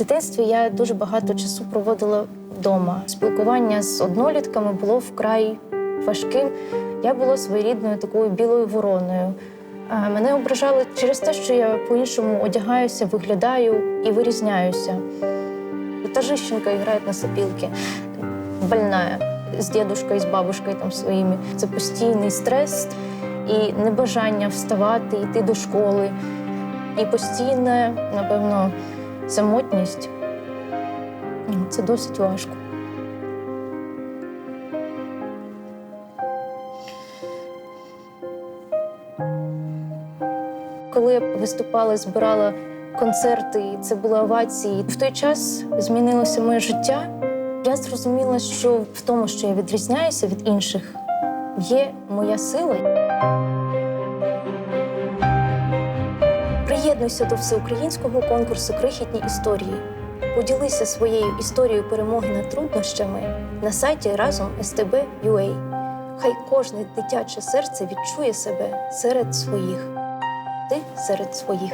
дитинстві я дуже багато часу проводила вдома. Спілкування з однолітками було вкрай важким. Я була своєрідною такою білою вороною. Мене ображали через те, що я по-іншому одягаюся, виглядаю і вирізняюся. Та жінка грає на сопілки, больная, з дідушкою, з бабушкою там своїми. Це постійний стрес і небажання вставати, йти до школи, і постійна, напевно, самотність. Це досить важко. Коли я виступала, збирала концерти, і це були овації. В той час змінилося моє життя. Я зрозуміла, що в тому, що я відрізняюся від інших, є моя сила. Приєднуйся до всеукраїнського конкурсу Крихітні історії. Поділися своєю історією перемоги над труднощами на сайті разом STB.UA. Хай кожне дитяче серце відчує себе серед своїх. Ти серед своїх.